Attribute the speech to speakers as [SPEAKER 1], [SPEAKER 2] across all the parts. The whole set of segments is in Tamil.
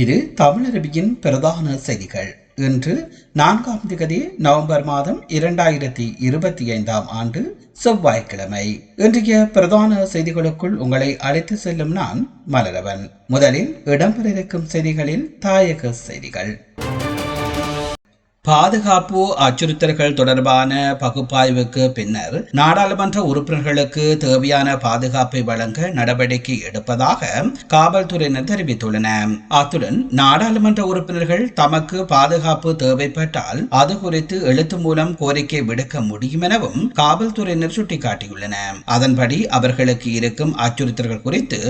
[SPEAKER 1] இது தமிழரபியின் பிரதான செய்திகள். இன்று நான்காம் திகதி நவம்பர் மாதம் இரண்டாயிரத்தி இருபத்தி ஐந்தாம் ஆண்டு செவ்வாய்க்கிழமை. இன்றைய பிரதான செய்திகளுக்குள் உங்களை அழைத்து செல்லும் நான் மலரவன். முதலில் இடம்பெறிருக்கும் செய்திகளில் தாயக செய்திகள். பாதுகாப்பு அச்சுறுத்தல்கள் தொடர்பான பகுப்பாய்வுக்கு பின்னர் நாடாளுமன்ற உறுப்பினர்களுக்கு தேவையான பாதுகாப்பை வழங்க நடவடிக்கை எடுப்பதாக காவல்துறையினர் தெரிவித்துள்ளனர் அத்துடன் நாடாளுமன்ற உறுப்பினர்கள் தமக்கு பாதுகாப்பு தேவைப்பட்டால் அது குறித்து எழுத்து மூலம் கோரிக்கை விடுக்க முடியும் எனவும் காவல்துறையினர் சுட்டிக்காட்டியுள்ளனர் அதன்படி அவர்களுக்கு இருக்கும் அச்சுறுத்தல்கள் குறித்து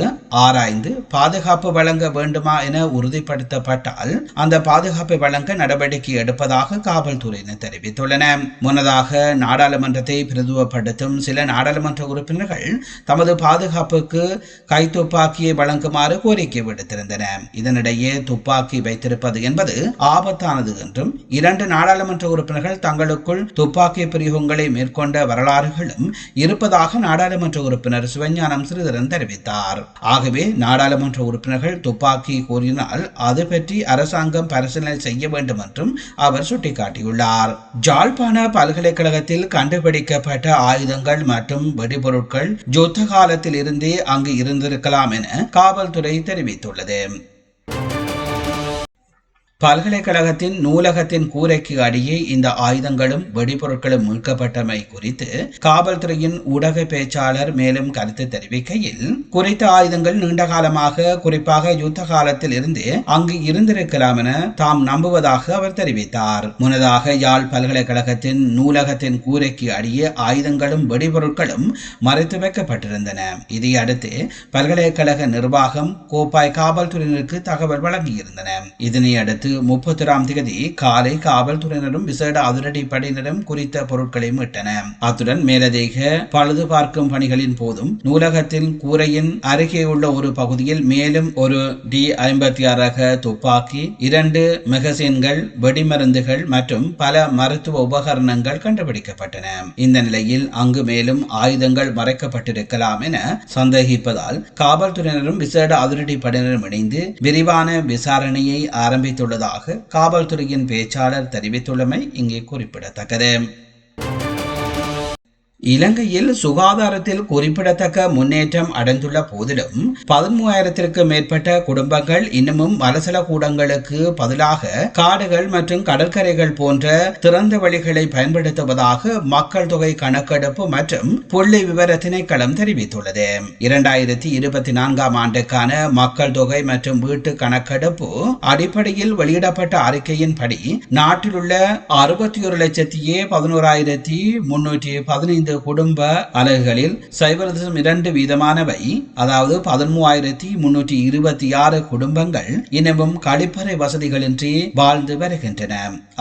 [SPEAKER 1] ஆராய்ந்து பாதுகாப்பு வழங்க வேண்டுமா என உறுதிப்படுத்தப்பட்டால் அந்த பாதுகாப்பை வழங்க நடவடிக்கை எடுப்பதாக வருவதாக காவல்துறையினர் தெரிவித்துள்ளனர் முன்னதாக நாடாளுமன்றத்தை பிரதுவப்படுத்தும் சில நாடாளுமன்ற உறுப்பினர்கள் தமது பாதுகாப்புக்கு கைத்துப்பாக்கியை வழங்குமாறு கோரிக்கை விடுத்திருந்தனர் இதனிடையே துப்பாக்கி வைத்திருப்பது என்பது ஆபத்தானது என்றும் இரண்டு நாடாளுமன்ற உறுப்பினர்கள் தங்களுக்குள் துப்பாக்கி பிரயோகங்களை மேற்கொண்ட வரலாறுகளும் இருப்பதாக நாடாளுமன்ற உறுப்பினர் சிவஞானம் சிறிதரன் தெரிவித்தார். ஆகவே நாடாளுமன்ற உறுப்பினர்கள் துப்பாக்கி கோரினால் அது பற்றி அரசாங்கம் பரிசீலனை செய்ய வேண்டும் என்றும் அவர் சுட்டிக்காட்டியுள்ளார். ஜாழ்ப்பாண பல்கலைக்கழகத்தில் கண்டுபிடிக்கப்பட்ட ஆயுதங்கள் மற்றும் வெடிபொருட்கள் யுத்த காலத்தில் இருந்தே அங்கு இருந்திருக்கலாம் என காவல்துறை தெரிவித்துள்ளது. பல்கலைக்கழகத்தின் நூலகத்தின் கூரைக்கு அடியே இந்த ஆயுதங்களும் வெடிபொருட்களும் மீட்கப்பட்டமை குறித்து காவல்துறையின் ஊடக பேச்சாளர் மேலும் கருத்து தெரிவிக்கையில் குறித்த ஆயுதங்கள் நீண்ட காலமாக குறிப்பாக யுத்த காலத்தில் இருந்து அங்கு இருந்திருக்கலாம் என தாம் நம்புவதாக அவர் தெரிவித்தார். முன்னதாக யாழ் பல்கலைக்கழகத்தின் நூலகத்தின் கூரைக்கு அடியே ஆயுதங்களும் வெடிபொருட்களும் மறைத்து வைக்கப்பட்டிருந்தன. இதையடுத்து பல்கலைக்கழக நிர்வாகம் கோப்பாய் காவல்துறையினருக்கு தகவல் வழங்கியிருந்தன. இதனையடுத்து அடுத்து முப்பத்தொராம் தேதி காலை காவல்துறையினரும் விசேட அதிரடி படையினரும் குறித்த பொருட்களை மீட்டன அத்துடன் மேலதிக பழுது பார்க்கும் பணிகளின் போதும் நூலகத்தின் கூரையின் அருகே உள்ள ஒரு பகுதியில் மேலும் ஒரு டி ஐம்பத்தி ஆறு ரக துப்பாக்கி இரண்டு மெகசின்கள் வெடிமருந்துகள் மற்றும் பல மருத்துவ உபகரணங்கள் கண்டுபிடிக்கப்பட்டன. இந்த நிலையில் அங்கு மேலும் ஆயுதங்கள் மறைக்கப்பட்டிருக்கலாம் என சந்தேகிப்பதால் காவல்துறையினரும் விசேட அதிரடி படையினரும் இணைந்து விரிவான விசாரணையை ஆரம்பித்துள்ளது உள்ளதாக காவல்துறையின் பேச்சாளர் தெரிவித்துள்ளமை இங்கே குறிப்பிடத்தக்கது. இலங்கையில் சுகாதாரத்தில் குறிப்பிடத்தக்க முன்னேற்றம் அடைந்துள்ள போதிலும் பதிமூவாயிரத்திற்கு மேற்பட்ட குடும்பங்கள் இன்னமும் மலசல கூடங்களுக்கு பதிலாக காடுகள் மற்றும் கடற்கரைகள் போன்ற திறந்த வழிகளை பயன்படுத்துவதாக மக்கள் தொகை கணக்கெடுப்பு மற்றும் புள்ளி விவர திணைக்களம் தெரிவித்துள்ளது. இரண்டாயிரத்தி இருபத்தி நான்காம் ஆண்டுக்கான மக்கள் தொகை மற்றும் வீட்டு கணக்கெடுப்பு அடிப்படையில் வெளியிடப்பட்ட அறிக்கையின்படி நாட்டில் உள்ள அறுபத்தி ஒரு லட்சத்தியே பதினோராயிரத்தி முன்னூற்றி பதினைந்து குடும்ப அலகுகளில் சைபர் தசம் இரண்டு வீதமானவை. அதாவது பதிமூவாயிரத்தி முன்னூற்றி இருபத்தி ஆறு குடும்பங்கள் இன்னமும் கழிப்பறை வசதிகளின்றி வாழ்ந்து வருகின்றன.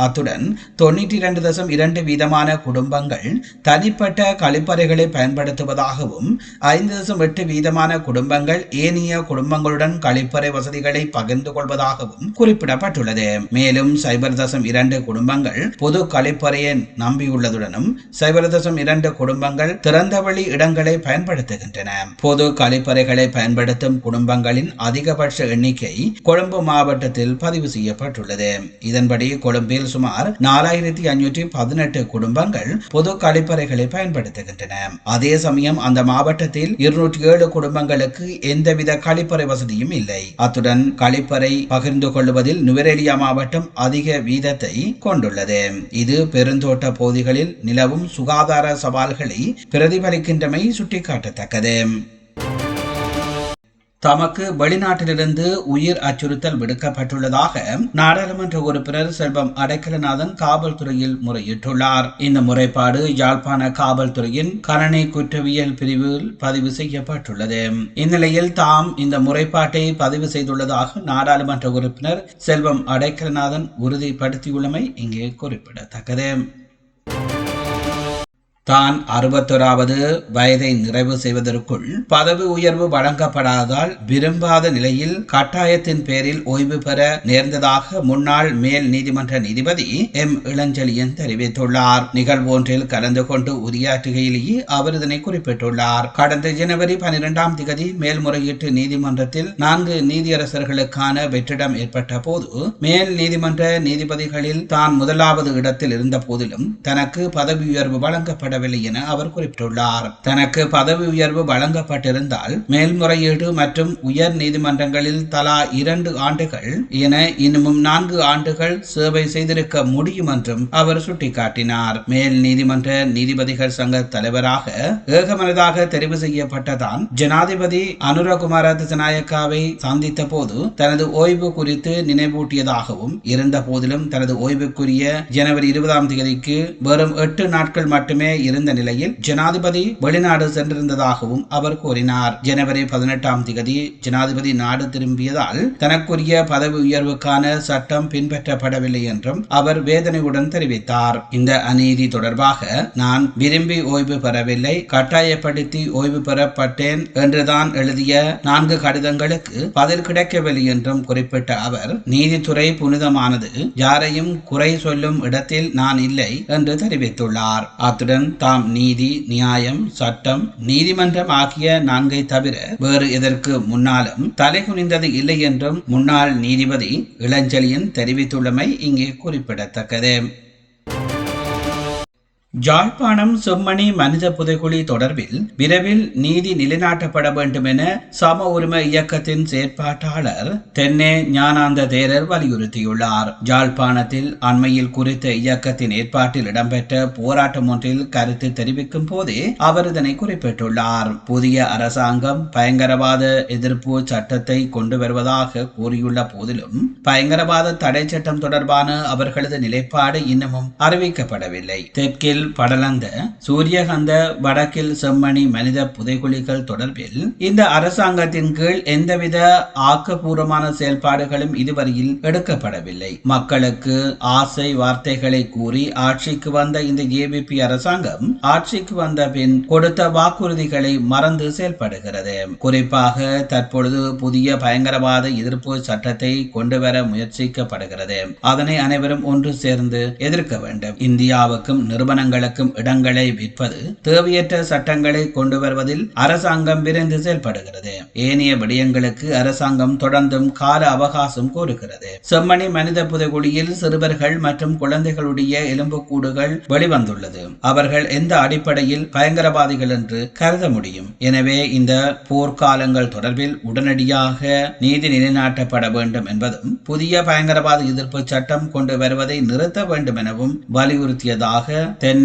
[SPEAKER 1] அத்துடன் தொண்ணூற்றி இரண்டு தசம் இரண்டு வீதமான குடும்பங்கள் தனிப்பட்ட கழிப்பறைகளை பயன்படுத்துவதாகவும் ஐந்து தசம் எட்டு வீதமான குடும்பங்கள் ஏனைய குடும்பங்களுடன் கழிப்பறை வசதிகளை பகிர்ந்து கொள்வதாகவும் குறிப்பிடப்பட்டுள்ளது. மேலும் சைபர் தசம் இரண்டு குடும்பங்கள் பொது கழிப்பறையை நம்பியுள்ளதுடனும் சைபர் தசம் இரண்டு குடும்பங்கள் திறந்தவெளி இடங்களை பயன்படுத்துகின்றன. பொது கழிப்பறைகளை பயன்படுத்தும் குடும்பங்களின் அதிகபட்ச எண்ணிக்கை கொழும்பு மாவட்டத்தில் பதிவு செய்யப்பட்டுள்ளது. இதன்படி கொழும்பில் சுமார் நாலாயிரத்தி ஐநூற்றி பதினெட்டு குடும்பங்கள் பொது கழிப்பறைகளை பயன்படுத்துகின்றன. அதே சமயம் அந்த மாவட்டத்தில் இருநூற்றி ஏழு குடும்பங்களுக்கு எந்தவித கழிப்பறை வசதியும் இல்லை. அத்துடன் கழிப்பறை பகிர்ந்து கொள்வதில் நுவரேலியா மாவட்டம் அதிக வீதத்தை கொண்டுள்ளது. இது பெருந்தோட்ட பகுதிகளில் நிலவும் சுகாதார சவால்கள் பிரதிபலிக்கின்றமை சுட்டிக்காட்டத்தக்கது. தமக்கு வெளிநாட்டிலிருந்து உயிர் அச்சுறுத்தல் விடுக்கப்பட்டுள்ளதாக நாடாளுமன்ற உறுப்பினர் செல்வம் அடைக்கலநாதன் காவல்துறையில் முறையிட்டுள்ளார். இந்த முறைப்பாடு யாழ்ப்பாண காவல்துறையின் கணனி குற்றவியல் பிரிவில் பதிவு செய்யப்பட்டுள்ளது. இந்நிலையில் தாம் இந்த முறைப்பாட்டை பதிவு செய்துள்ளதாக நாடாளுமன்ற உறுப்பினர் செல்வம் அடைக்கலநாதன் உறுதிப்படுத்தியுள்ளமை இங்கே குறிப்பிடத்தக்கது. தான் அறுபத்தொராவது வயதை நிறைவு செய்வதற்குள் பதவி உயர்வு வழங்கப்படாததால் விரும்பாத நிலையில் கட்டாயத்தின் பேரில் ஓய்வு பெற நேர்ந்ததாக முன்னாள் மேல் நீதிமன்ற நீதிபதி எம். இளஞ்செழியன் தெரிவித்துள்ளார். நிகழ்வு ஒன்றில் கலந்து கொண்டு உரையாற்றுகையிலேயே அவர் இதனை குறிப்பிட்டுள்ளார். கடந்த ஜனவரி பனிரெண்டாம் திகதி மேல்முறையீட்டு நீதிமன்றத்தில் நான்கு நீதியரசர்களுக்கான வெற்றிடம் ஏற்பட்ட போது மேல் நீதிமன்ற நீதிபதிகளில் தான் முதலாவது இடத்தில் இருந்த போதிலும் தனக்கு பதவி உயர்வு வழங்கப்பட வழங்கப்படவில்லை என அவர் குறிப்பிட்டுள்ளார். தனக்கு பதவி உயர்வு வழங்கப்பட்டிருந்தால் மேல்முறையீடு மற்றும் உயர் நீதிமன்றங்களில் தலா இரண்டு ஆண்டுகள் என இன்னமும் நான்கு ஆண்டுகள் சேவை செய்திருக்க முடியும் என்றும் அவர் சுட்டிக்காட்டினார். மேல் நீதிமன்ற நீதிபதிகள் சங்க தலைவராக ஏகமனதாக தெரிவு செய்யப்பட்டதான் ஜனாதிபதி அனுரகுமார திசநாயக்காவை சந்தித்த போது தனது ஓய்வு குறித்து நினைவூட்டியதாகவும் இருந்த போதிலும் தனது ஓய்வுக்குரிய ஜனவரி இருபதாம் தேதிக்கு வெறும் எட்டு நாட்கள் மட்டுமே இருந்த நிலையில் ஜனாதிபதி வெளிநாடு சென்றிருந்ததாகவும் அவர் கூறினார். ஜனவரி பதினெட்டாம் தேதி ஜனாதிபதி நாடு திரும்பியதால் தனக்குரிய பதவி உயர்வுக்கான சட்டம் பின்பற்றப்படவில்லை என்றும் அவர் வேதனையுடன் தெரிவித்தார். இந்த அநீதி தொடர்பாக நான் விரும்பி ஓய்வு பெறவில்லை கட்டாயப்படுத்தி ஓய்வு பெறப்பட்டேன் என்றுதான் எழுதிய நான்கு கடிதங்களுக்கு பதில் கிடைக்கவில்லை என்றும் குறிப்பிட்ட அவர் நீதித்துறை புனிதமானது யாரையும் குறை சொல்லும் இடத்தில் நான் இல்லை என்று தெரிவித்துள்ளார். அத்துடன் தாம் நீதி நியாயம் சட்டம் நீதிமன்றம் ஆகிய நான்கை தவிர வேறு எதற்கு முன்னாலும் தலைகுனிந்தது இல்லை என்றும் முன்னாள் நீதிபதி இளஞ்செழியன் தெரிவித்துள்ளமை இங்கே குறிப்பிடத்தக்கது. ஜாழ்ப்பாணம் செம்மணி மனித புதைகுழி தொடர்பில் விரைவில் நீதி நிலைநாட்டப்பட வேண்டும் என சம உரிமை இயக்கத்தின் செயற்பாட்டாளர் தென்னே ஞானாந்த தேரர் வலியுறுத்தியுள்ளார். ஜாழ்ப்பாணத்தில் அண்மையில் குறித்த இயக்கத்தின் ஏற்பாட்டில் இடம்பெற்ற போராட்டம் ஒன்றில் கருத்து தெரிவிக்கும் போதே அவர் இதனை குறிப்பிட்டுள்ளார். புதிய அரசாங்கம் பயங்கரவாத எதிர்ப்பு சட்டத்தை கொண்டு வருவதாக கூறியுள்ள போதிலும் பயங்கரவாத தடை சட்டம் தொடர்பான அவர்களது நிலைப்பாடு இன்னமும் அறிவிக்கப்படவில்லை. தெற்கில் படலந்த சூரியகந்த வடக்கில் செம்மணி மனித புதைகுழிகள் தொடர்பில் இந்த அரசாங்கத்தின் கீழ் எந்தவித ஆக்கப்பூர்வமான செயல்பாடுகளும் இதுவரையில் எடுக்கப்படவில்லை. மக்களுக்கு ஆசை வார்த்தைகளை கூறி ஆட்சிக்கு வந்த இந்த ஏபிபி அரசாங்கம் ஆட்சிக்கு வந்த பின் கொடுத்த வாக்குறுதிகளை மறந்து செயல்படுகிறது. குறிப்பாக தற்பொழுது புதிய பயங்கரவாத எதிர்ப்பு சட்டத்தை கொண்டு வர முயற்சிக்கப்படுகிறது. அதனை அனைவரும் ஒன்று சேர்ந்து எதிர்க்க வேண்டும். இந்தியாவுக்கும் நிறுவனங்கள் நிறுவனங்களுக்கும் இடங்களை விற்பது தேவையற்ற சட்டங்களை கொண்டு வருவதில் அரசாங்கம் விரைந்து செயல்படுகிறது. ஏனைய விடயங்களுக்கு அரசாங்கம் தொடர்ந்தும் கால அவகாசம் கோருகிறது. செம்மணி மனித புதைகுழியில் சிறுவர்கள் மற்றும் குழந்தைகளுடைய எலும்புக்கூடுகள் வெளிவந்துள்ளது. அவர்கள் எந்த அடிப்படையில் பயங்கரவாதிகள் என்று கருத முடியும். எனவே இந்த போர்க்காலங்கள் தொடர்பில் உடனடியாக நீதி நிலைநாட்டப்பட வேண்டும் என்பதும் புதிய பயங்கரவாத எதிர்ப்பு சட்டம் கொண்டு வருவதை நிறுத்த வேண்டும் எனவும் வலியுறுத்தியதாக தென்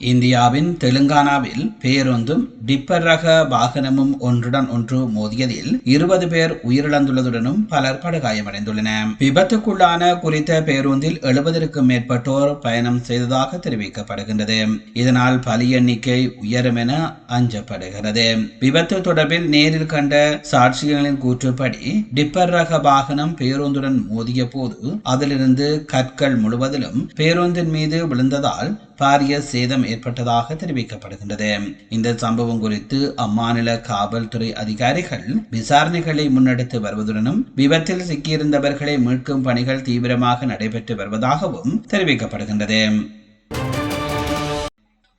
[SPEAKER 1] இந்தியாவின் தெலுங்கானாவில் பேருந்தும் டிப்பர் ரக வாகனமும் ஒன்றுடன் ஒன்று மோதியதில் இருபது பேர் உயிரிழந்துள்ளதுடனும் பலர் படுகாயமடைந்துள்ளன. விபத்துக்குள்ளான குறித்த பேருந்தில் எழுபதற்கும் மேற்பட்டோர் பயணம் செய்ததாக தெரிவிக்கப்படுகின்றது. இதனால் பலி எண்ணிக்கை உயரும் என அஞ்சப்படுகிறது. விபத்து தொடர்பில் நேரில் கண்ட சாட்சியங்களின் கூற்றுப்படி டிப்பர் ரக வாகனம் பேருந்துடன் மோதிய போது அதிலிருந்து கற்கள் முழுவதிலும் பேருந்தின் மீது விழுந்ததால் பாரிய சேதம் ஏற்பட்டதாக தெரிவிக்கப்படுகின்றது. இந்த சம்பவம் குறித்து அம்மாநில காவல்துறை அதிகாரிகள் விசாரணைகளை முன்னெடுத்து வருவதுடனும் விபத்தில் சிக்கியிருந்தவர்களை மீட்கும் பணிகள் தீவிரமாக நடைபெற்று வருவதாகவும் தெரிவிக்கப்படுகின்றது.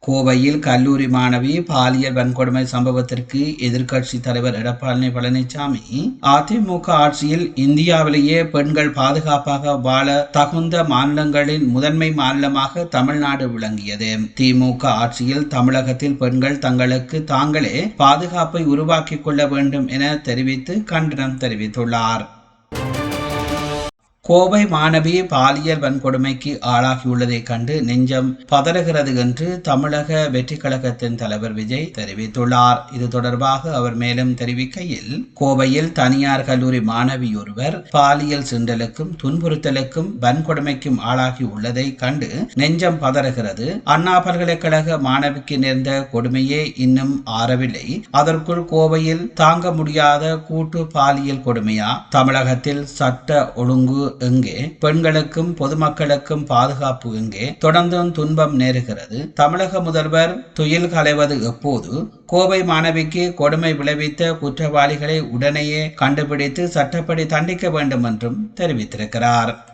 [SPEAKER 1] கோவையில் கல்லூரி மாணவி பாலியல் வன்கொடுமை சம்பவத்திற்கு எதிர்க்கட்சி தலைவர் எடப்பாடி பழனிசாமி அதிமுக ஆட்சியில் இந்தியாவிலேயே பெண்கள் பாதுகாப்பாக வாழ தகுந்த மாநிலங்களின் முதன்மை மாநிலமாக தமிழ்நாடு விளங்கியது. திமுக ஆட்சியில் தமிழகத்தில் பெண்கள் தங்களுக்கு தாங்களே பாதுகாப்பை உருவாக்கிக் கொள்ள வேண்டும் என தெரிவித்து கண்டனம் தெரிவித்துள்ளார். கோவை மாணவி பாலியல் வன்கொடுமைக்கு ஆளாகியுள்ளதை கண்டு நெஞ்சம் பதறுகிறது என்று தமிழக வெற்றி கழகத்தின் தலைவர் விஜய் தெரிவித்துள்ளார். இது தொடர்பாக அவர் மேலும் தெரிவிக்கையில் கோவையில் தனியார் கல்லூரி மாணவி ஒருவர் பாலியல் சிண்டலுக்கும் துன்புறுத்தலுக்கும் வன்கொடுமைக்கும் ஆளாகி உள்ளதை கண்டு நெஞ்சம் பதறுகிறது. அண்ணா பல்கலைக்கழக மாணவிக்கு நேர்ந்த கொடுமையே இன்னும் ஆறவில்லை. அதற்குள் கோவையில் தாங்க முடியாத கூட்டு பாலியல் கொடுமையா? தமிழகத்தில் சட்ட ஒழுங்கு எங்கே பெண்களுக்கும் பொதுமக்களுக்கும் பாதுகாப்பு எங்கே தொடர்ந்தும் துன்பம் நேருகிறது. தமிழக முதல்வர் துயில் களைவது எப்போது? கோவை மாணவிக்கு கொடுமை விளைவித்த குற்றவாளிகளை உடனேயே கண்டுபிடித்து சட்டப்படி தண்டிக்க வேண்டும் என்றும் தெரிவித்திருக்கிறார்.